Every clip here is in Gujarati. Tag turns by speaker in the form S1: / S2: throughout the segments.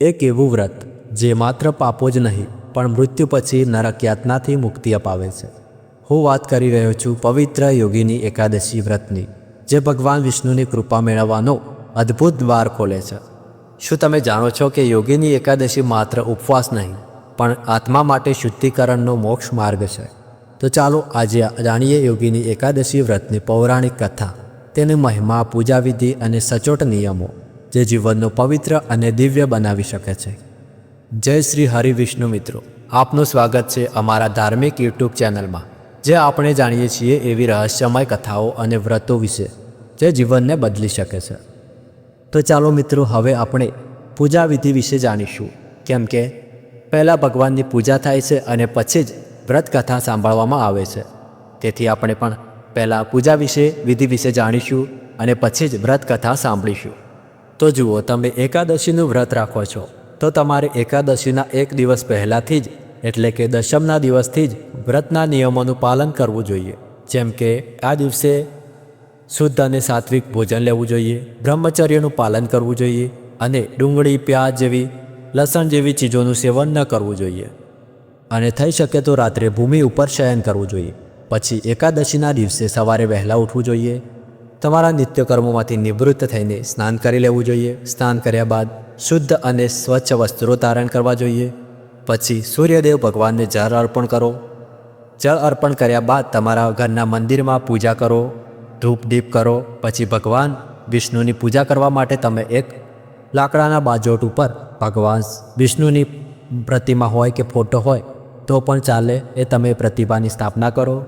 S1: એક એવું વ્રત જે માત્ર પાપો જ નહીં, પણ મૃત્યુ પછી નરક યાતનાથી મુક્તિ અપાવે છે. હું વાત કરી રહ્યો છું પવિત્ર યોગીની એકાદશી વ્રતની, જે ભગવાન વિષ્ણુની કૃપા મેળવવાનો અદ્ભુત દ્વાર ખોલે છે. શું તમે જાણો છો કે યોગીની એકાદશી માત્ર ઉપવાસ નહીં, પણ આત્મા માટે શુદ્ધિકરણનો મોક્ષ માર્ગ છે? તો ચાલો આજે જાણીએ યોગીની એકાદશી વ્રતની પૌરાણિક કથા, તેની મહિમા, પૂજાવિધિ અને સચોટ નિયમો. જે જીવનનો પવિત્ર અને દિવ્ય બનાવી શકે છે. જય શ્રી હરિ વિષ્ણુ મિત્રો. આપનું સ્વાગત છે અમારા ધાર્મિક યુટ્યુબ ચેનલમાં, જે આપણે જાણીએ છીએ એવી રહસ્યમય કથાઓ અને વ્રતો વિશે, જે જીવનને બદલી શકે છે. તો ચાલો મિત્રો, હવે આપણે પૂજા વિધિ વિશે જાણીશું. કેમ કે, પહેલાં ભગવાનની પૂજા થાય છે અને પછી જ વ્રત કથા સાંભળવામાં આવે છે. તેથી આપણે પણ પહેલાં પૂજા વિશે, વિધિ વિશે જાણીશું અને પછી જ વ્રત કથા સાંભળીશું. તો જુઓ, તમે એકાદશીનું વ્રત રાખો છો. તો તમારે એકાદશીના એક દિવસ પહેલાંથી જ, એટલે કે દશમના દિવસથી જ, વ્રતના નિયમોનું પાલન કરવું જોઈએ. જેમ કે, આ દિવસે શુદ્ધ અને સાત્વિક ભોજન લેવું જોઈએ, બ્રહ્મચર્યનું પાલન કરવું જોઈએ, અને ડુંગળી, પ્યાજ જેવી, લસણ જેવી ચીજોનું સેવન ન કરવું જોઈએ. અને થઈ શકે તો રાત્રે ભૂમિ ઉપર શયન કરવું જોઈએ. પછી એકાદશીના દિવસે સવારે વહેલા ઉઠવું જોઈએ તમારા નિત્યકર્મોમાંથી નિવૃત્ત થઈને સ્નાન કરી લેવું જોઈએ. સ્નાન કર્યા બાદ શુદ્ધ અને સ્વચ્છ વસ્ત્રો ધારણ કરવા જોઈએ. પછી સૂર્યદેવ ભગવાનને જળ અર્પણ કરો. જળ અર્પણ કર્યા બાદ તમારા ઘરના મંદિરમાં પૂજા કરો. ધૂપ દીપ કરો. પછી ભગવાન વિષ્ણુની પૂજા કરવા માટે તમે એક લાકડાના બાજોટ ઉપર ભગવાન વિષ્ણુની પ્રતિમા હોય કે ફોટો હોય તો પણ ચાલે એ તમે પ્રતિમાની સ્થાપના કરો.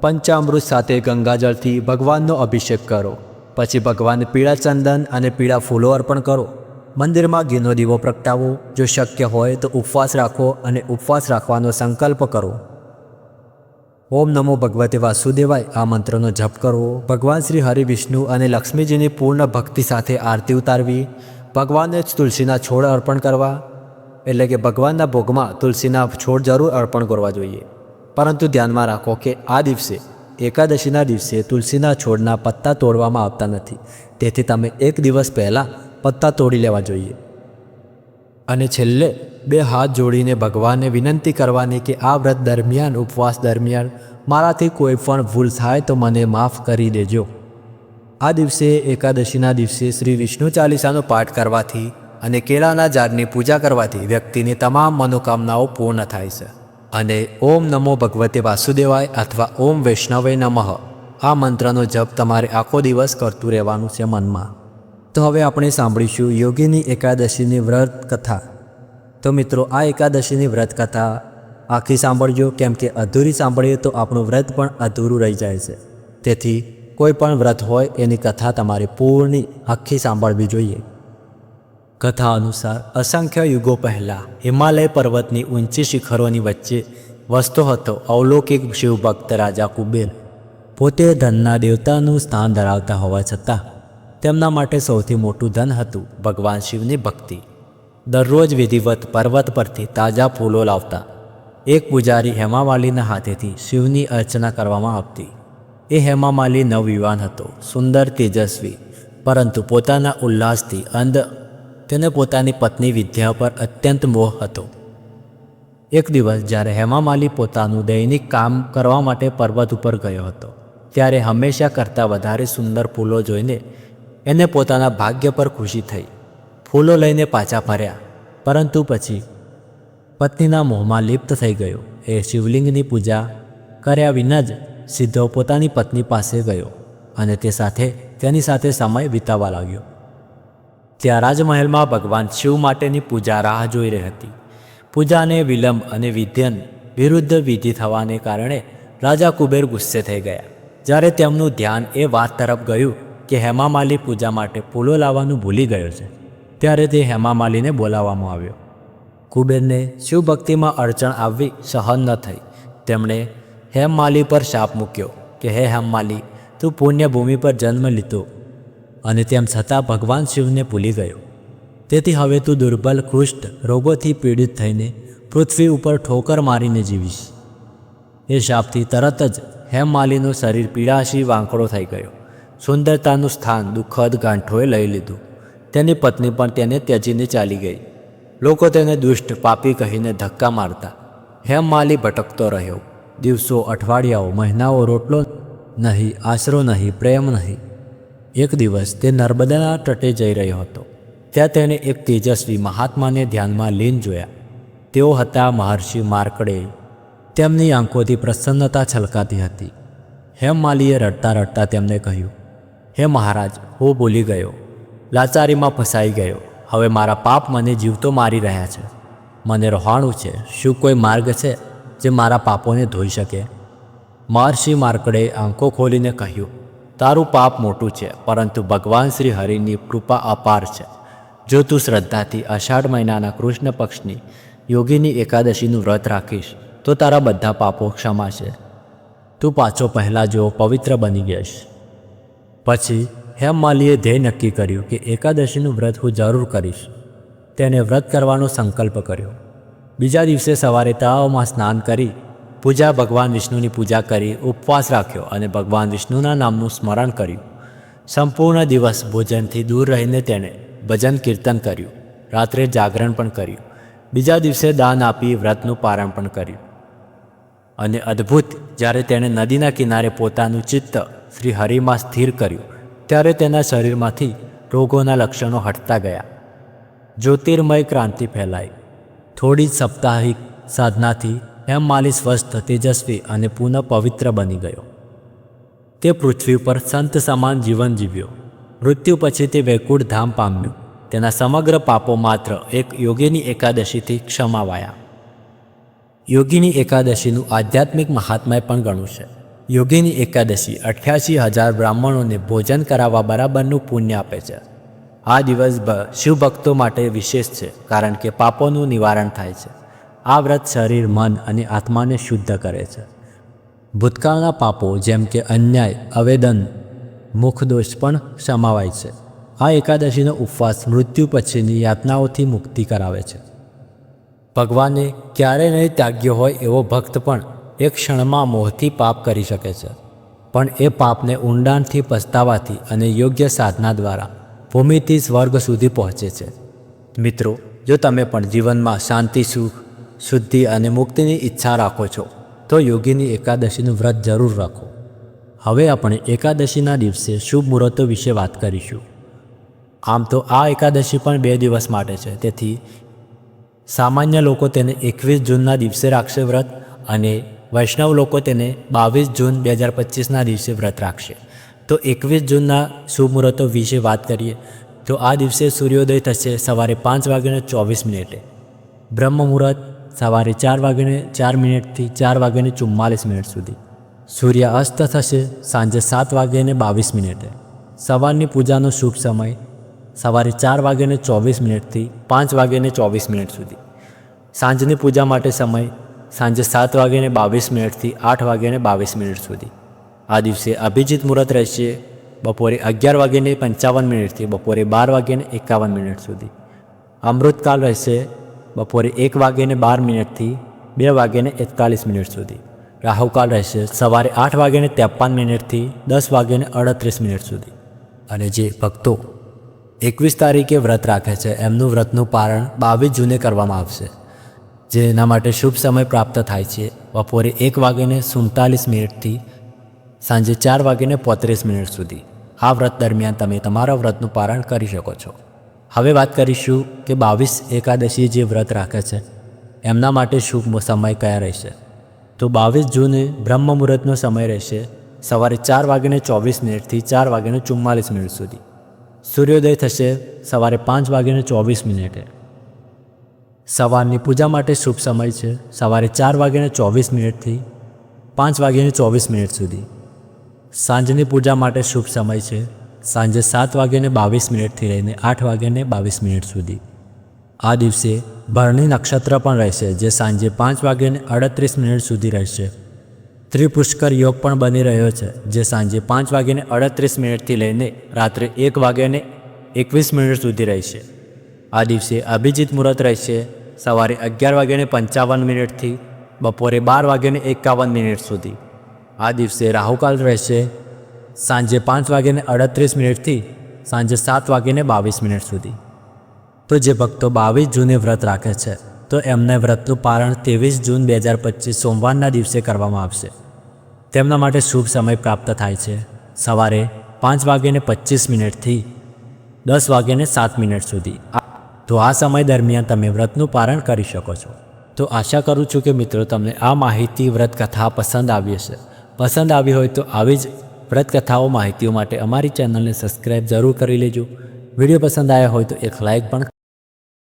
S1: પંચામૃત સાથે ગંગાજળથી ભગવાનનો અભિષેક કરો. પછી ભગવાનને પીળા ચંદન અને પીળા ફૂલો અર્પણ કરો. મંદિરમાં ઘીનો દીવો પ્રગટાવો. જો શક્ય હોય તો ઉપવાસ રાખો અને ઉપવાસ રાખવાનો સંકલ્પ કરો. ઓમ નમો ભગવતે વાસુદેવાય. આ મંત્રનો જપ કરવો ભગવાન શ્રી હરિ વિષ્ણુ અને લક્ષ્મીજીની પૂર્ણ ભક્તિ સાથે આરતી ઉતારવી. ભગવાનને જ તુલસીના છોડ અર્પણ કરવા. એટલે કે ભગવાનના ભોગમાં તુલસીના છોડ જરૂર અર્પણ કરવા જોઈએ. પરંતુ ધ્યાનમાં રાખો કે આ દિવસે, એકાદશીના દિવસે તુલસીના છોડના પત્તા તોડવામાં આવતા નથી. તેથી તમે એક દિવસ પહેલાં પત્તા તોડી લેવા જોઈએ. અને છેલ્લે બે હાથ જોડીને ભગવાનને વિનંતી કરવાની કે આ વ્રત દરમિયાન, ઉપવાસ દરમિયાન મારાથી કોઈ પણ ભૂલ થાય તો મને માફ કરી દેજો. આ દિવસે, એકાદશીના દિવસે શ્રી વિષ્ણુ ચાલીસાનો પાઠ કરવાથી અને કેળાના ઝાડની પૂજા કરવાથી વ્યક્તિની તમામ મનોકામનાઓ પૂર્ણ થાય છે. અને ઓમ નમો ભગવતે વાસુદેવાય અથવા ઓમ વૈષ્ણવે નમઃ. આ મંત્રનો જપ તમારે આખો દિવસ કરતું રહેવાનું છે મનમાં. તો હવે આપણે સાંભળીશું યોગીની એકાદશીની વ્રત કથા. તો મિત્રો, આ એકાદશીની વ્રત કથા આખી સાંભળજો, કેમ કે અધૂરી સાંભળીએ તો આપણું વ્રત પણ અધૂરું રહી જાય છે. તેથી કોઈ પણ વ્રત હોય એની કથા તમારે પૂર્ણ આખી સાંભળવી જોઈએ. કથા અનુસાર અસંખ્ય યુગો પહેલાં હિમાલય પર્વતની ઊંચી શિખરોની વચ્ચે વસતો હતો અવલૌકિક શિવભક્ત રાજા કુબેર. પોતે ધનના દેવતાનું સ્થાન ધરાવતા હોવા છતાં તેમના માટે સૌથી મોટું ધન હતું ભગવાન શિવની ભક્તિ. દરરોજ વિધિવત પર્વત પરથી તાજા ફૂલો લાવતા એક પૂજારી હેમામાલીના હાથેથી શિવની અર્ચના કરવામાં આવતી. એ હેમામાલી નવયુવાન હતો, સુંદર તેજસ્વી, પરંતુ પોતાના ઉલ્લાસથી અંધ તેને પોતાની પત્ની વિદ્યા પર અત્યંત મોહ હતો. એક દિવસ જ્યારે હેમામાલી પોતાનું દૈનિક કામ કરવા માટે પર્વત ઉપર ગયો હતો, ત્યારે હંમેશા કરતાં વધારે સુંદર ફૂલો જોઈને એને પોતાના ભાગ્ય પર ખુશી થઈ. ફૂલો લઈને પાછા ફર્યા, પરંતુ પછી પત્નીના મોહમાં લિપ્ત થઈ ગયો. એ શિવલિંગની પૂજા કર્યા વિના જ સીધો પોતાની પત્ની પાસે ગયો અને તે સાથે તેની સાથે સમય વિતાવવા લાગ્યો. ત્યાં રાજમહેલમાં ભગવાન શિવ માટેની પૂજા રાહ જોઈ રહી હતી. પૂજાને વિલંબ અને વિધ્યન વિરુદ્ધ વિધિ થવાને કારણે રાજા કુબેર ગુસ્સે થઈ ગયા. જ્યારે તેમનું ધ્યાન એ વાત તરફ ગયું કે હેમામાલી પૂજા માટે ફૂલો લાવવાનું ભૂલી ગયો છે, ત્યારે તે હેમામાલીને બોલાવવામાં આવ્યો. કુબેરને શિવભક્તિમાં અડચણ આવવી સહન ન થઈ. તેમણે હેમમાલી પર શાપ મૂક્યો કે, હે હેમમાલી તું પુણ્યભૂમિ પર જન્મ લીધો. અને તેમ છતાં ભગવાન શિવને ભૂલી ગયો. તેથી હવે તું દુર્બલ, કૃષ્ટ, રોગોથી પીડિત થઈને પૃથ્વી ઉપર ઠોકર મારીને જીવીશ. એ શાપથી તરત જ હેમમાલીનું શરીર પીડાશી વાંકડો થઈ ગયો. સુંદરતાનું સ્થાન દુઃખદ ગાંઠોએ લઈ લીધું. તેની પત્ની પણ તેને ત્યજીને ચાલી ગઈ. લોકો તેને દુષ્ટ, પાપી કહીને ધક્કા મારતા. હેમમાલી ભટકતો રહ્યો. દિવસો, અઠવાડિયાઓ, મહિનાઓ રોટલો નહીં, આશરો નહીં, પ્રેમ નહીં. એક દિવસ તે નર્મદાના તટે જઈ રહ્યો હતો. ત્યાં તેને એક તેજસ્વી મહાત્માને ધ્યાનમાં લીન જોયા. તેઓ હતા મહર્ષિ માર્કડે. તેમની આંખોથી પ્રસન્નતા છલકાતી હતી. હેમમાલીએ રડતા રડતા તેમને કહ્યું, હે મહારાજ, હું ભૂલી ગયો. લાચારીમાં ફસાઈ ગયો. હવે મારા પાપ મને જીવતો મારી રહ્યા છે. મને રહાણું છે. શું કોઈ માર્ગ છે જે મારા પાપોને ધોઈ શકે? મહર્ષિ માર્કડે આંખો ખોલીને કહ્યું તારું પાપ મોટું છે, પરંતુ ભગવાન શ્રી હરિની કૃપા અપાર છે. જો તું શ્રદ્ધાથી અષાઢ મહિનાના કૃષ્ણ પક્ષની યોગીની એકાદશીનું વ્રત રાખીશ, તો તારા બધા પાપો ક્ષમા છે. તું પાછો પહેલાં જો પવિત્ર બની ગઈશ પછી હેમમાલીએ ધ્યેય નક્કી કર્યું કે એકાદશીનું વ્રત હું જરૂર કરીશ. તેને વ્રત કરવાનો સંકલ્પ કર્યો. બીજા દિવસે સવારે તળાવમાં સ્નાન કરી પૂજા ભગવાન વિષ્ણુની પૂજા કરી, ઉપવાસ રાખ્યો અને ભગવાન વિષ્ણુના નામનું સ્મરણ કર્યું. સંપૂર્ણ દિવસ ભોજનથી દૂર રહીને તેણે ભજન કીર્તન કર્યું. રાત્રે જાગરણ પણ કર્યું. બીજા દિવસે દાન આપી વ્રતનું પારણ પણ કર્યું. અને અદ્ભુત, જ્યારે તેણે નદીના કિનારે પોતાનું ચિત્ત શ્રી હરિમાં સ્થિર કર્યું, ત્યારે તેના શરીરમાંથી રોગોના લક્ષણો હટતા ગયા. જ્યોતિર્મય ક્રાંતિ ફેલાઈ. થોડી સાપ્તાહિક સાધનાથી હેમ માલી સ્વસ્થ, તેજસ્વી અને પુનઃ પવિત્ર બની ગયો. તે પૃથ્વી પર સંત સમાન જીવન જીવ્યો. મૃત્યુ પછી તે વૈકુંઠ ધામ પામ્યું. તેના સમગ્ર પાપો માત્ર એક યોગીની એકાદશીથી ક્ષમાવાયા. યોગીની એકાદશીનું આધ્યાત્મિક મહાત્મ્ય પણ ગણું છે. યોગીની એકાદશી અઠ્યાસી હજાર બ્રાહ્મણોને ભોજન કરાવવા બરાબરનું પુણ્ય આપે છે. આ દિવસ શિવભક્તો માટે વિશેષ છે, કારણ કે પાપોનું નિવારણ થાય છે. આ વ્રત શરીર, મન અને આત્માને શુદ્ધ કરે છે. ભૂતકાળના પાપો જેમ કે અન્યાય, અવેદન, મુખદોષ પણ સમાવાય છે. આ એકાદશીનો ઉપવાસ મૃત્યુ પછીની યાતનાઓથી મુક્તિ કરાવે છે. ભગવાને ક્યારેય નહીં ત્યાગ્યો હોય એવો ભક્ત પણ એક ક્ષણમાં મોહથી પાપ કરી શકે છે. પણ એ પાપને ઊંડાણથી પસ્તાવાથી અને યોગ્ય સાધના દ્વારા ભૂમિથી સ્વર્ગ સુધી પહોંચે છે. મિત્રો, જો તમે પણ જીવનમાં શાંતિ, સુખ શુદ્ધિ અને મુક્તિની ઈચ્છા રાખો છો, તો યોગીની એકાદશીનું વ્રત જરૂર રાખો. હવે આપણે એકાદશીના દિવસે શુભ મુહૂર્તો વિશે વાત કરીશું. આમ તો આ એકાદશી પણ બે દિવસ માટે છે, તેથી સામાન્ય લોકો તેને એકવીસ જૂનના દિવસે રાખશે વ્રત અને વૈષ્ણવ લોકો તેને બાવીસ જૂન બે હજાર પચીસના દિવસે વ્રત રાખશે. તો એકવીસ જૂનના શુભ મુહૂર્તો વિશે વાત કરીએ, તો આ દિવસે સૂર્યોદય થશે સવારે પાંચ વાગ્યાને ચોવીસ મિનિટે. બ્રહ્મ મુહૂર્ત સવારે ચાર વાગ્યાને ચાર મિનિટથી ચાર વાગ્યાને ચુમ્માલીસ મિનિટ સુધી. સૂર્ય અસ્ત થશે સાંજે સાત વાગ્યાને બાવીસ મિનિટે. સવારની પૂજાનો શુભ સમય સવારે ચાર વાગ્યાને ચોવીસ મિનિટથી પાંચ વાગ્યાને ચોવીસ મિનિટ સુધી. સાંજની પૂજા માટે સમય સાંજે સાત વાગ્યાને બાવીસ મિનિટથી આઠ વાગ્યાને બાવીસ મિનિટ સુધી. આ દિવસે અભિજીત મુહૂર્ત રહેશે બપોરે અગિયાર વાગ્યાને પંચાવન મિનિટથી બપોરે બાર વાગ્યાને એકાવન મિનિટ સુધી. અમૃતકાલ રહેશે બપોરે એક વાગ્યાને બાર મિનિટથી બે વાગ્યાને એકતાલીસ મિનિટ સુધી. રાહુકાલ રહેશે સવારે આઠ વાગ્યાને ત્રેપન મિનિટથી દસ વાગ્યાને અડત્રીસ મિનિટ સુધી. અને જે ભક્તો એકવીસ તારીખે વ્રત રાખે છે, એમનું વ્રતનું પારણ બાવીસ જૂને કરવામાં આવશે. જેના માટે શુભ સમય પ્રાપ્ત થાય છે. બપોરે એક વાગ્યાને સુડતાલીસ મિનિટથી સાંજે ચાર વાગ્યાને પોત્રીસ મિનિટ સુધી. આ વ્રત દરમિયાન તમે તમારા વ્રતનું પારણ કરી શકો છો. હવે વાત કરીશું કે બાવીસ એકાદશી જે વ્રત રાખે છે, એમના માટે શુભ સમય કયા રહેશે? તો બાવીસ જૂને બ્રહ્મ મુહૂર્તનો સમય રહેશે, સવારે ચાર વાગ્યાને ચોવીસ મિનિટથી ચાર વાગ્યાને ચુમ્માલીસ મિનિટ સુધી. સૂર્યોદય થશે સવારે પાંચ વાગ્યાને ચોવીસ મિનિટે. સવારની પૂજા માટે શુભ સમય છે, સવારે ચાર વાગ્યાને ચોવીસ મિનિટથી પાંચ વાગ્યાને ચોવીસ મિનિટ સુધી. સાંજની પૂજા માટે શુભ સમય છે સાંજે સાત વાગ્યાને બાવીસ મિનિટથી લઈને આઠ વાગ્યાને બાવીસ મિનિટ સુધી. આ દિવસે ભરણી નક્ષત્ર પણ રહેશે, જે સાંજે પાંચ વાગ્યાને અડત્રીસ મિનિટ સુધી રહેશે. ત્રિપુષ્કર યોગ પણ બની રહ્યો છે, જે સાંજે પાંચ વાગ્યાને અડત્રીસ મિનિટથી લઈને રાત્રે એક વાગ્યાને એકવીસ મિનિટ સુધી રહેશે. આ દિવસે અભિજીત મુહૂર્ત રહેશે, સવારે અગિયાર વાગ્યાને પંચાવન મિનિટથી બપોરે બાર વાગ્યાને એકાવન મિનિટ સુધી. આ દિવસે રાહુકાલ રહેશે સાંજે પાંચ વાગ્યાને અડત્રીસ મિનિટથી સાંજે સાત વાગ્યાને બાવીસ મિનિટ સુધી. તો જે ભક્તો બાવીસ જૂને વ્રત રાખે છે, તો એમને વ્રતનું પારણ ત્રેવીસ જૂન બે હજાર પચીસ સોમવારના દિવસે કરવામાં આવશે. તેમના માટે શુભ સમય પ્રાપ્ત થાય છે. સવારે પાંચ વાગ્યાને પચીસ મિનિટથી દસ વાગ્યાને સાત મિનિટ સુધી. તો આ સમય દરમિયાન તમે વ્રતનું પારણ કરી શકો છો. તો આશા કરું છું કે મિત્રો તમને આ માહિતી વ્રત કથા પસંદ આવી હશે. પસંદ આવી હોય તો આવી જ વ્રત કથાઓ માહિતીઓ માટે અમારી ચેનલને સબસ્ક્રાઈબ જરૂર કરી લેજો. વીડિયો પસંદ આવ્યા હોય તો એક લાઈક પણ